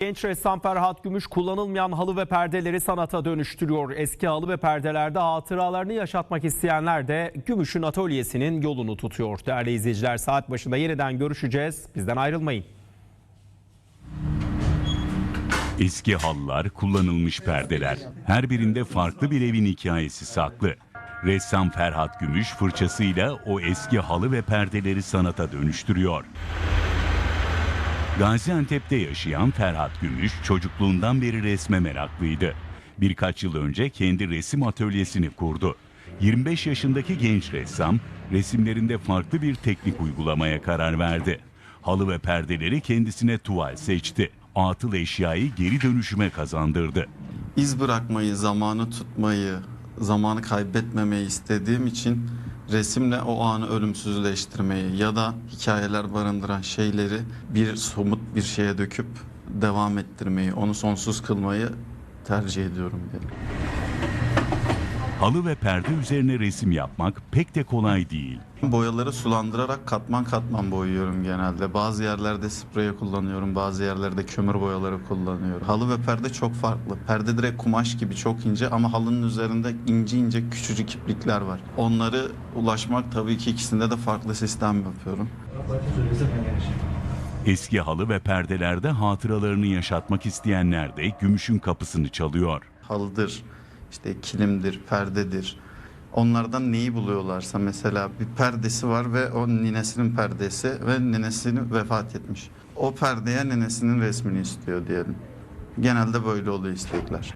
Genç ressam Ferhat Gümüş kullanılmayan halı ve perdeleri sanata dönüştürüyor. Eski halı ve perdelerde hatıralarını yaşatmak isteyenler de Gümüş'ün atölyesinin yolunu tutuyor. Değerli izleyiciler saat başında yeniden görüşeceğiz. Bizden ayrılmayın. Eski halılar, kullanılmış perdeler. Her birinde farklı bir evin hikayesi saklı. Ressam Ferhat Gümüş fırçasıyla o eski halı ve perdeleri sanata dönüştürüyor. Gaziantep'te yaşayan Ferhat Gümüş çocukluğundan beri resme meraklıydı. Birkaç yıl önce kendi resim atölyesini kurdu. 25 yaşındaki genç ressam resimlerinde farklı bir teknik uygulamaya karar verdi. Halı ve perdeleri kendisine tuval seçti. Atıl eşyayı geri dönüşüme kazandırdı. iz bırakmayı, zamanı tutmayı, zamanı kaybetmemeyi istediğim için resimle o anı ölümsüzleştirmeyi ya da hikayeler barındıran şeyleri bir somut bir şeye döküp devam ettirmeyi, onu sonsuz kılmayı tercih ediyorum diyelim. Halı ve perde üzerine resim yapmak pek de kolay değil. Boyaları sulandırarak katman katman boyuyorum genelde. Bazı yerlerde sprey kullanıyorum, bazı yerlerde kömür boyaları kullanıyorum. Halı ve perde çok farklı. Perde direkt kumaş gibi çok ince ama halının üzerinde ince ince küçücük iplikler var. Onları ulaşmak tabii ki ikisinde de farklı sistem yapıyorum. Eski halı ve perdelerde hatıralarını yaşatmak isteyenler de gümüşün kapısını çalıyor. Halıdır, işte kilimdir, perdedir. Onlardan neyi buluyorlarsa mesela bir perdesi var ve o ninesinin perdesi ve ninesini vefat etmiş. O perdeye ninesinin resmini istiyor diyelim. Genelde böyle oluyor istekler.